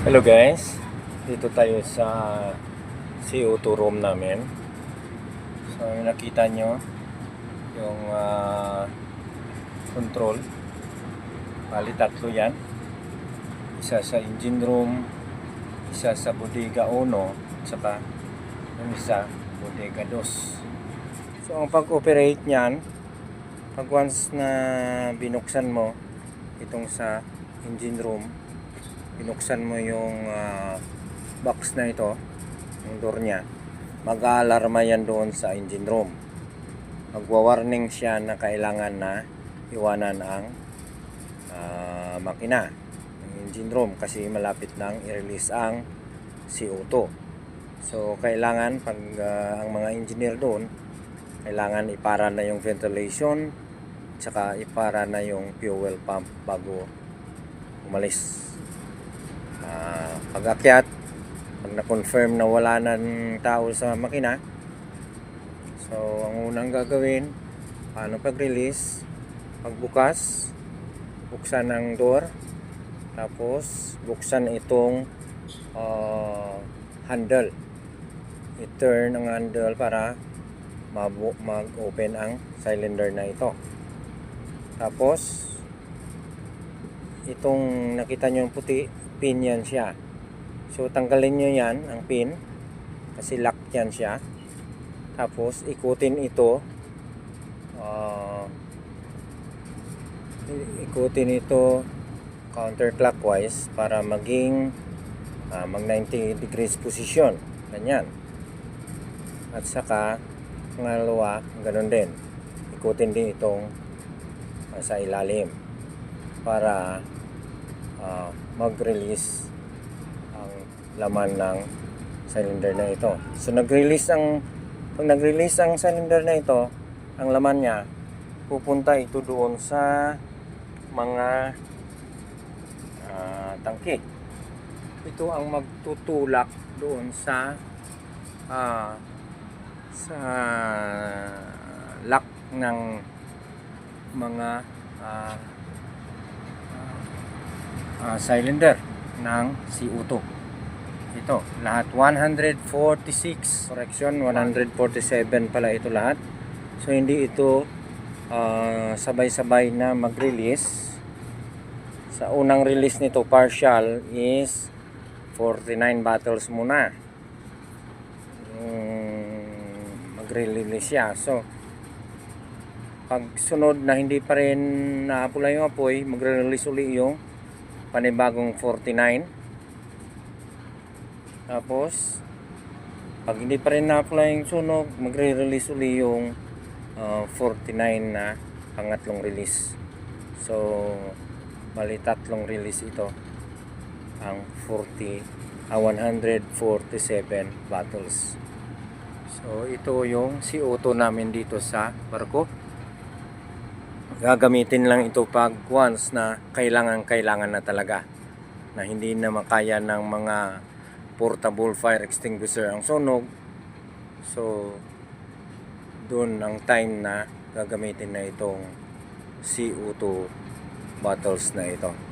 Hello guys, dito tayo sa CO2 room namin. So yung nakita nyo, yung ah, control, bali tatlo yan. Isa sa engine room, isa sa bodega 1, saka yung isa bodega 2. So ang pag-operate niyan, pag once na binuksan mo itong sa engine room, binuksan mo yung ah, box na ito, yung door niya, mag-aalarma yan doon sa engine room. Magwa-warning siya na kailangan na iwanan ang ah, makina, ang engine room kasi malapit nang i-release ang CO2. So kailangan pag ah, ang mga engineer doon, kailangan ipara na yung ventilation, tsaka ipara na yung fuel pump bago umalis. Ah, pag-akyat, pag na-confirm na wala ng tao sa makina, so ang unang gagawin, paano pag-release, pagbukas, buksan ang door, tapos buksan itong ah, handle. I-turn ang handle para mag-open ang cylinder na ito. Tapos, itong nakita nyo yung puti, pin yan siya. So, tanggalin nyo yan, ang pin, kasi lock yan siya. Tapos, ikutin ito, ah, ikutin ito counterclockwise para maging ah, mag 90 degrees position. Ganyan. At saka, pangalawa, ganun din. Ikutin din itong ah, sa ilalim para ah, mag-release ang laman ng cylinder na ito. So nag-release ang pag nag-release ang cylinder na ito, ang laman niya pupunta ito doon sa mga ah, tangke. Ito ang magtutulak doon sa ah, sa lock ng mga ah, ah, cylinder ng CO2. Ito, lahat 146, correction, 147 pala ito lahat. So hindi ito ah, sabay-sabay na mag-release. Sa unang release nito, partial is 49 bottles muna. Yung magre-release siya. So, pag sunod na hindi pa rin naapula yung apoy, magre-release uli yung panibagong 49. Tapos, pag hindi pa rin naapula yung sunog, magre-release uli yung ah, 49 na pangatlong release. So, bali tatlong release ito ang 40 ah, 147 bottles. So, ito yung CO2 namin dito sa barko gagamitin lang ito pag once na kailangan kailangan na talaga. Na hindi na makaya ng mga portable fire extinguisher ang sunog. So doon ang time na gagamitin na itong CO2 bottles na ito